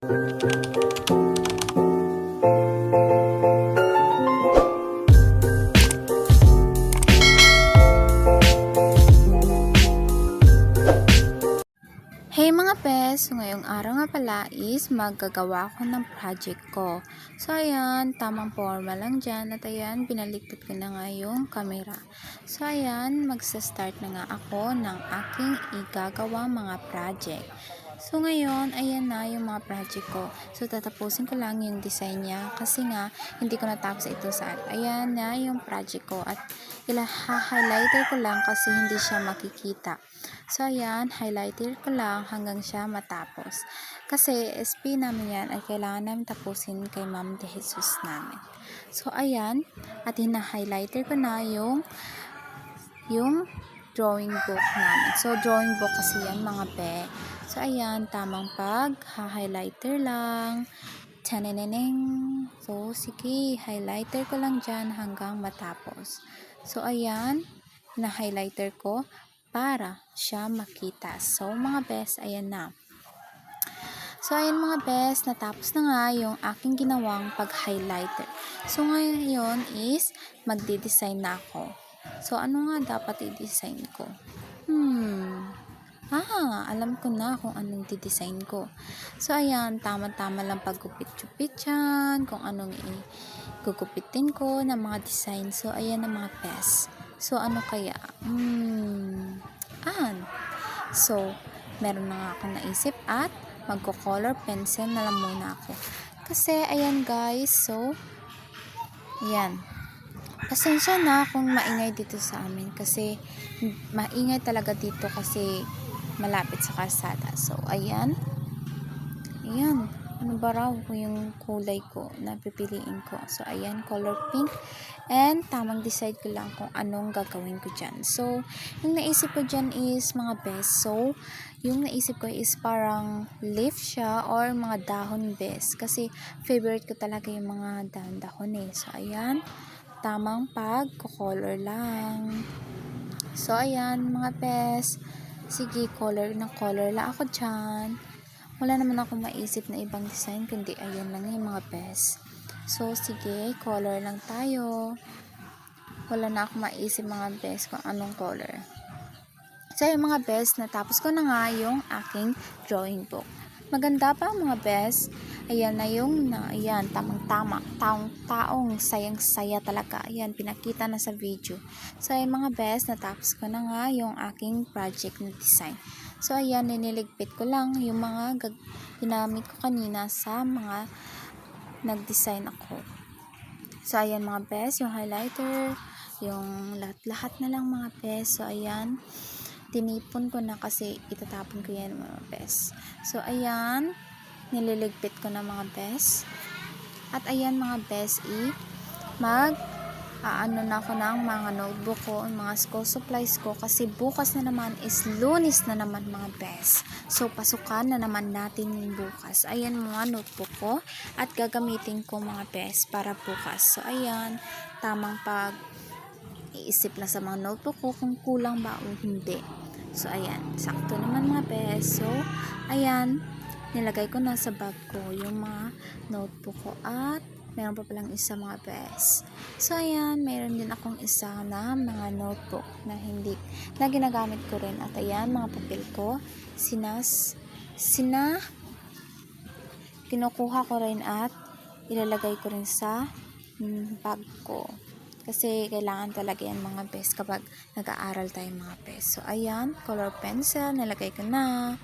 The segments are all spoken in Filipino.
Hey mga pes! Ngayong araw nga pala is maggagawa ako ng project ko. So ayan, tamang forma lang dyan. At ayan, pinaliktad ko na nga yung camera. So ayan, magsa-start na nga ako ng aking igagawa mga project. So ngayon, ayan na yung mga project ko. So tatapusin ko lang yung design niya kasi nga hindi ko natapos ito sa Ayan na yung project ko at ila highlighter ko lang kasi hindi siya makikita. So ayan, highlighter ko lang hanggang siya matapos. Kasi SP namin yan ay kailangan namin tapusin kay Ma'am De Jesus namin. So ayan, at hina-highlighter ko na yung yung drawing book namin. So, drawing book kasi yan mga pe. So, ayan, tamang pag, ha-highlighter lang. Taneneneng. So, sige, highlighter ko lang dyan hanggang matapos. So, ayan, na-highlighter ko para siya makita. So, mga best, ayan na. So, ayan mga best, natapos na nga yung aking ginawang pag-highlighter. So, ngayon is magde-design na ako. So, ano nga dapat i-design ko? Hmm. Ah, alam ko na kung anong di-design ko. So, ayan, tama-tama lang paggupit-gupit yan, kung anong i-gugupitin ko ng mga design. So, ayan ang mga best. So, ano kaya? Hmm. An. So, meron na nga akong naisip at magko-color pencil na lang muna ako. Kasi, ayan guys, so, ayan. Pasensya na kung maingay dito sa amin kasi maingay talaga dito kasi malapit sa kalsada. So, ayan. Ayan. Ano ba raw yung kulay ko na pipiliin ko? So, ayan, color pink. And, tamang decide ko lang kung anong gagawin ko dyan. So, yung naisip ko dyan is mga best. So, yung naisip ko is parang leaf siya or mga dahon best. Kasi, favorite ko talaga yung mga dahon-dahon eh. So, ayan tamang pag-color lang. So, ayan, mga pes. Sige, color ng color lang ako dyan. Wala naman ako maisip na ibang design, kundi ayan lang yung mga pes. So, sige, color lang tayo. Wala na ako maisip mga best kung anong color. So, yung mga best, natapos ko na nga yung aking drawing book. Maganda pa mga best. Ayan na yung, na, ayan, tamang-tama. Taong, taong, sayang-saya talaga. Ayan, pinakita na sa video. So, ayan mga best, natapos ko na nga yung aking project na design. So, ayan, niniligpit ko lang yung mga ginamit ko kanina sa mga nag-design ako. So, ayan mga best, yung highlighter, yung lahat-lahat na lang mga best. So, ayan, tinipon ko na kasi itatapon ko yan mga best. So, ayan, nililigpit ko na mga best. At ayan mga best, i mag aano na ako ng mga notebook ko, mga school supplies ko kasi bukas na naman is lunis na naman mga best. So, pasukan na naman natin yung bukas. Ayan mga notebook ko at gagamitin ko mga best para bukas. So, ayan, tamang pag iisip lang sa mga notebook ko kung kulang ba o hindi. So, ayan, sakto naman mga best. So, ayan, nilagay ko na sa bag ko yung mga notebook ko at meron pa palang isa mga best. So, ayan, meron din akong isa na mga notebook na hindi, na ginagamit ko rin. At ayan, mga papel ko, sinas, sina, kinukuha ko rin at ilalagay ko rin sa bag ko. Kasi kailangan talaga yan mga best kapag nag-aaral tayo mga best. So, ayan, color pencil, nilagay ko na.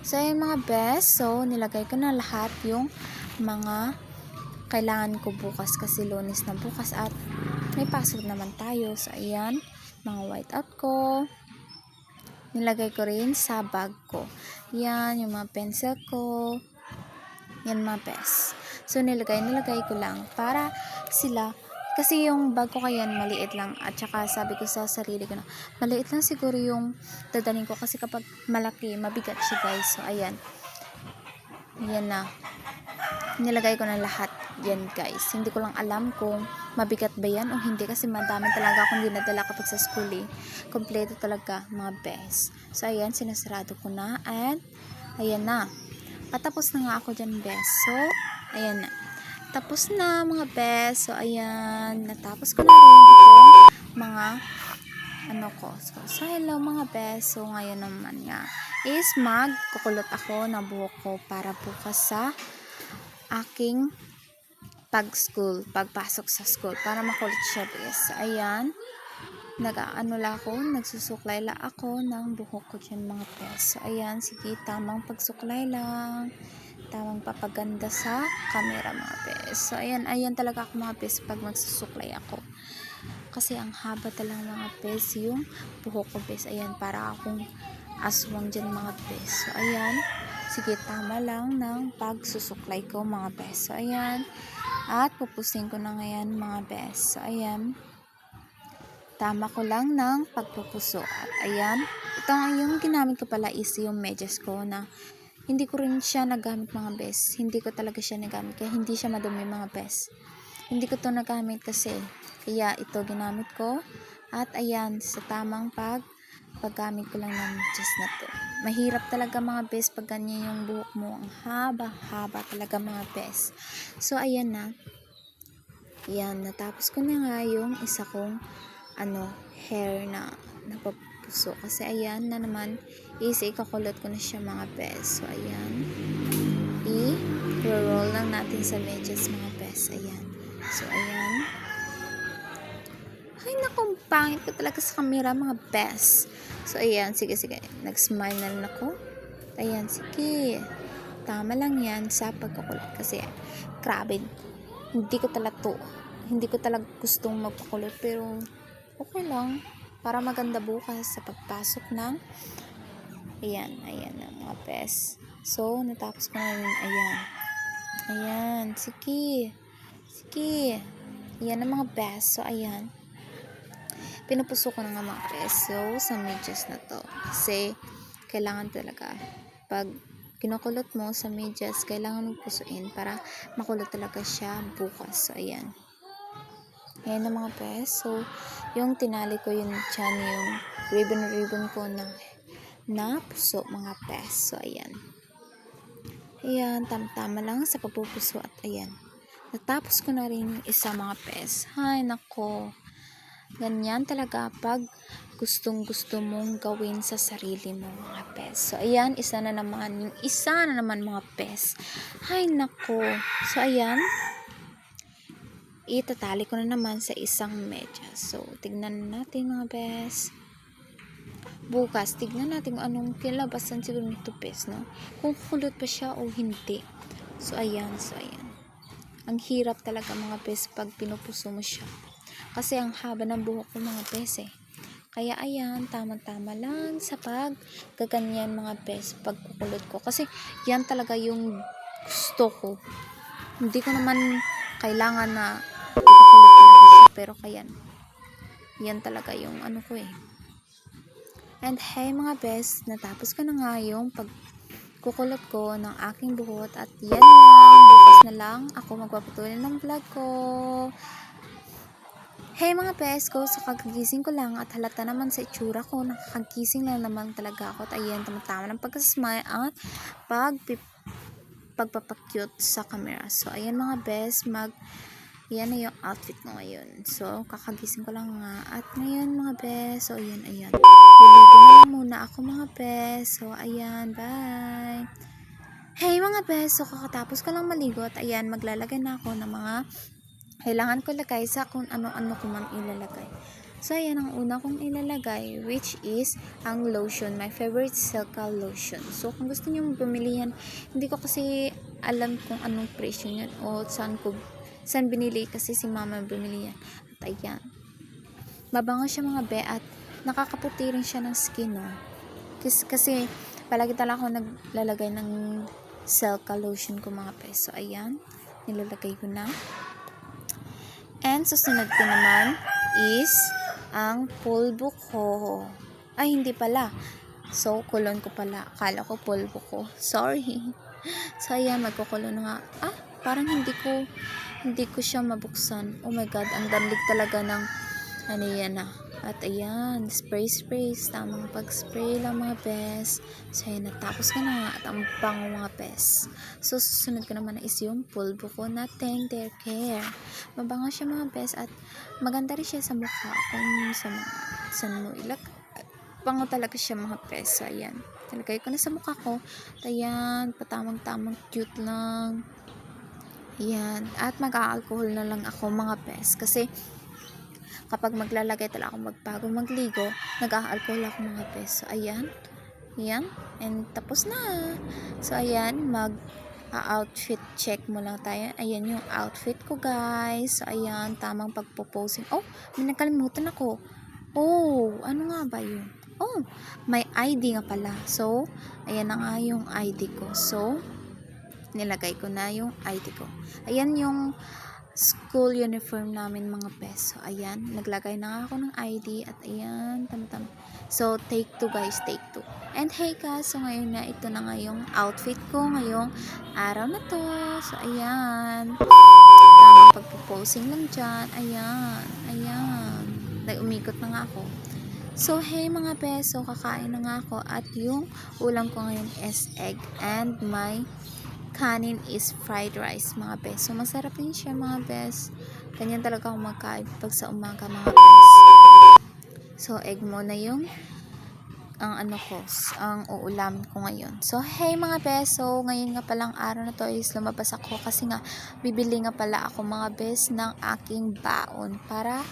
So, ayan mga best. So, nilagay ko na lahat yung mga kailangan ko bukas kasi lunis na bukas at may pasok naman tayo. So, ayan, mga whiteout ko. Nilagay ko rin sa bag ko. Yan, yung mga pencil ko. Yan mga best. So, nilagay, nilagay ko lang para sila kasi yung bag ko kayan maliit lang. At saka sabi ko sa sarili ko na maliit lang siguro yung dadalhin ko kasi kapag malaki mabigat siya guys. So ayan. Yan na. Nilagay ko na lahat yan guys. Hindi ko lang alam kung mabigat ba yan o hindi kasi madami talaga akong dinadala kapag sa school eh. Kompleto talaga mga best so ayan sinasarado ko na and ayan na. Patapos na nga ako dyan, bes. So, ayan na. Tapos na, mga bes. So, ayan. Natapos ko na rin itong mga ano ko. So, so hello mga bes. So, ngayon naman nga is magkukulot ako ng buhok ko para bukas sa aking pag-school, pagpasok sa school, para makulit siya, bes. Ayan. Nag-ano la ako, nagsusuklay la ako ng buhok ko dyan, mga bes. So, ayan, sige, tamang pagsuklay lang. Tamang papaganda sa camera, mga bes. So, ayan, ayan talaga ako, mga bes, pag magsusuklay ako. Kasi ang haba talaga, mga bes, yung buhok ko, bes. Ayan, para akong aswang dyan, mga bes. So, ayan. Sige, tama lang ng pagsusuklay ko, mga bes. So, ayan. At pupusin ko na ngayon mga bes. So, ayan. Tama ko lang ng pagpupuso. At ayan. Ito yung ginamit ko pala is yung medyas ko na hindi ko rin siya nagamit mga bes. Hindi ko talaga siya nagamit. Kaya hindi siya madumi mga bes. Hindi ko to nagamit kasi. Kaya ito ginamit ko. At ayan, sa tamang pag paggamit ko lang ng na to. Mahirap talaga mga bes pag ganyan yung buhok mo. Ang haba-haba talaga mga bes. So, ayan na. Yan, natapos ko na nga yung isa kong ano, hair na napapuso. Kasi ayan na naman, is ikakulot ko na siya mga bes. So, ayan. I-roll lang natin sa medyas mga bes. Ayan. So, ayan. Ay, naku, pangit ko talaga sa camera mga bes. So, ayan. Sige, sige. Nag-smile na rin ako. Ayan, sige. Tama lang yan sa pagkakulot. Kasi, grabe. Hindi ko talaga to. Hindi ko talaga gustong magpakulot. Pero, okay lang. Para maganda bukas sa pagpasok ng ayan, ayan na mga pes. So, natapos ko na rin. Ayan. Ayan. Sige. Sige. Ayan ang mga best. So, ayan pinupuso ko na nga mga peso sa medyas na to. Kasi, kailangan talaga, pag kinukulot mo sa medyas, kailangan magpusuin para makulot talaga siya bukas. So, ayan. Na mga pes. So, yung tinali ko yun dyan, yung ribbon-ribbon ko na na puso mga pes. So, ayan. Ayan, tam-tama lang sa papupuso at ayan. Natapos ko na rin yung isa mga pes. Hay, nako. Ganyan talaga pag gustong gusto mong gawin sa sarili mo mga pes. So, ayan, isa na naman. Yung isa na naman mga pes. Hay, nako. So, ayan. Itatali ko na naman sa isang medyas. So, tignan natin mga pes. Bukas, tignan natin anong kilabasan siguro nito pes, no? Kung kulot pa siya o hindi. So, ayan. So, ayan. Ang hirap talaga mga pes pag pinupuso mo siya. Kasi ang haba ng buhok ko mga pes eh. Kaya ayan, tama-tama lang sa pag gaganyan mga pes pagkukulot ko. Kasi yan talaga yung gusto ko. Hindi ko naman kailangan na ipakulot talaga siya. Pero kayan. Yan talaga yung ano ko eh. And hey mga best, natapos ko na nga yung pagkukulot ko ng aking buhot. At yan lang, bukas na lang ako magpapatuloy ng vlog ko. Hey mga pes ko, sa kagagising ko lang at halata naman sa itsura ko, nakakagising lang naman talaga ako at ayan, tamatama ng pagkasmile at pag pagpapakyut sa camera. So, ayan mga bes, mag yan na yung outfit ko ngayon. So, kakagising ko lang nga. At ngayon mga bes, so ayan, ayan. Liligo na lang muna ako mga bes. So, ayan, bye. Hey mga bes, so kakatapos ko lang maligo at ayan, maglalagay na ako ng mga kailangan ko lagay sa kung ano-ano ko man ilalagay. So, ayan ang una kong ilalagay, which is ang lotion, my favorite Silka lotion. So, kung gusto niyo bumili yan, hindi ko kasi alam kung anong presyo niyan o saan ko, saan binili kasi si mama bumili yan. At ayan. Mabango siya mga be at nakakaputi rin siya ng skin, no? Kasi, kasi palagi talaga ako naglalagay ng Silka lotion ko mga pe. So, ayan. Nilalagay ko na. And susunod ko naman is ang pulbo ko. Ay, hindi pala. So, kulon ko pala. Akala ko pulbo ko. Sorry. So, ayan, magkukulon nga. Ah, parang hindi ko, hindi ko siya mabuksan. Oh my God, ang damlig talaga ng, ano yan ah. At ayan, spray spray, tamang pag-spray lang mga bes. So ayan, natapos ko na at ang bango mga bes. So susunod ko naman is yung pulbo ko na tender care. Mabango siya mga bes at maganda rin siya sa mukha kung sa mga saan mo ilag. Bango talaga siya mga bes. So ayan, nilagay ko na sa mukha ko. At ayan, patamang-tamang cute lang. Ayan, at mag-alcohol na lang ako mga bes. Kasi kapag maglalagay talaga ako magbago magligo, nag-alcohol ako mga bes. So ayan, ayan, and tapos na. So ayan, mag outfit check mo lang tayo. Ayan yung outfit ko guys. So ayan, tamang pagpo-posing. Oh, may nakalimutan ako. Oh, ano nga ba yun? Oh, may ID nga pala. So, ayan na nga yung ID ko. So, nilagay ko na yung ID ko. Ayan yung school uniform namin mga bes. So, ayan. Naglagay na ako ng ID at ayan, tam-tam. So, take two guys, take two. And hey guys, so ngayon na ito na nga yung outfit ko ngayong araw na to. So, ayan. Tamang pagpo-posing lang dyan. Ayan, ayan. Nag-umikot na nga ako. So, hey mga beso, kakain na nga ako at yung ulam ko ngayon is egg and my kanin is fried rice mga bes. So, masarap din siya mga bes. Ganyan talaga ako magkain pag sa umaga mga bes. So, egg muna yung ang ano ko, ang uulamin ko ngayon. So, hey mga beso, ngayon nga palang araw na to is lumabas ako kasi nga bibili nga pala ako mga bes ng aking baon para